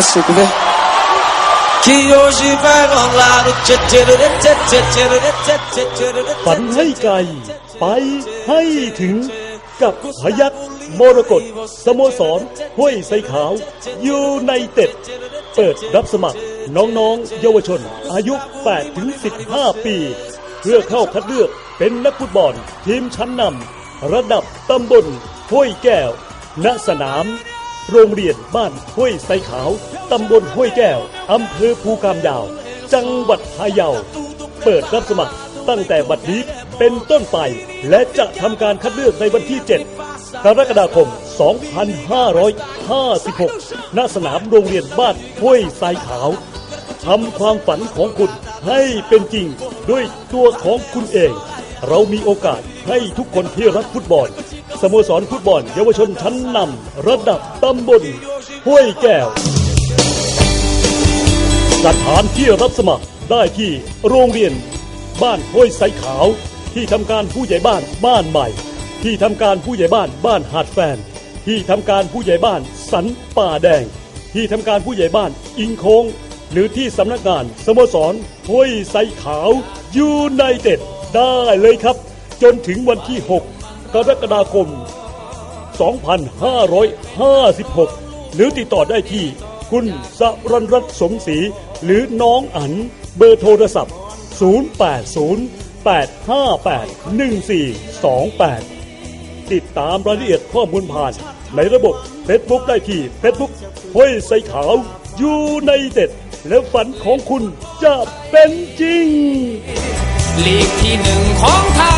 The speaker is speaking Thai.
Asukube. Kiyoshi Bagonglaru Chet ฝันให้ไกล ไปให้ถึงกับพยักมรกตสโมสรห้วยไซขาวยูไนเต็ด เปิดรับสมัครน้องๆ เยาวชน อายุ 8-15 ปี เพื่อเข้าคัดเลือกเป็นนักฟุตบอลทีมชั้นนำระดับตำบลห้วยแก้ว ณสนาม โรงเรียนบ้านห้วยไซขาว ตำบลห้วยแก้ว อำเภอภูกามยาว จังหวัดพะเยา เปิดรับสมัครตั้งแต่บัดนี้เป็นต้นไป และจะทำการคัดเลือกในวันที่ 7 กรกฎาคม 2556 ณ สนามโรงเรียนบ้านห้วยทรายขาวทำความฝันของคุณให้เป็นจริงด้วยตัวของคุณเอง เรามีโอกาสให้ทุกคนที่รักฟุตบอล สโมสรฟุตบอลเยาวชนชั้นนำระดับตำบลห้วยแก้วสถานที่รับสมัครได้ที่โรงเรียน บ้านห้วยไซขาว ที่ทำการผู้ใหญ่บ้านบ้านใหม่ ที่ทำการผู้ใหญ่บ้านบ้านหาดแฟน ที่ทำการผู้ใหญ่บ้านสันป่าแดง ที่ทำการผู้ใหญ่บ้านอิงโคงหรือที่สำนักงานสโมสรห้วยไซขาวยูไนเต็ดได้เลยครับ จนถึงวันที่ 6 กรกฎาคม 2556 หรือติดต่อได้ที่คุณสรันรัตน์สมศรีหรือน้องอันเบอร์โทรศัพท์ 080-858-1428 ติดตามรายละเอียดข้อมูลผ่าน ในระบบ Facebook ได้ที่ Facebook ห้วยไซขาวยูไนเต็ดแล้วฝันของคุณจะเป็นจริง ลีกที่หนึ่งของไทย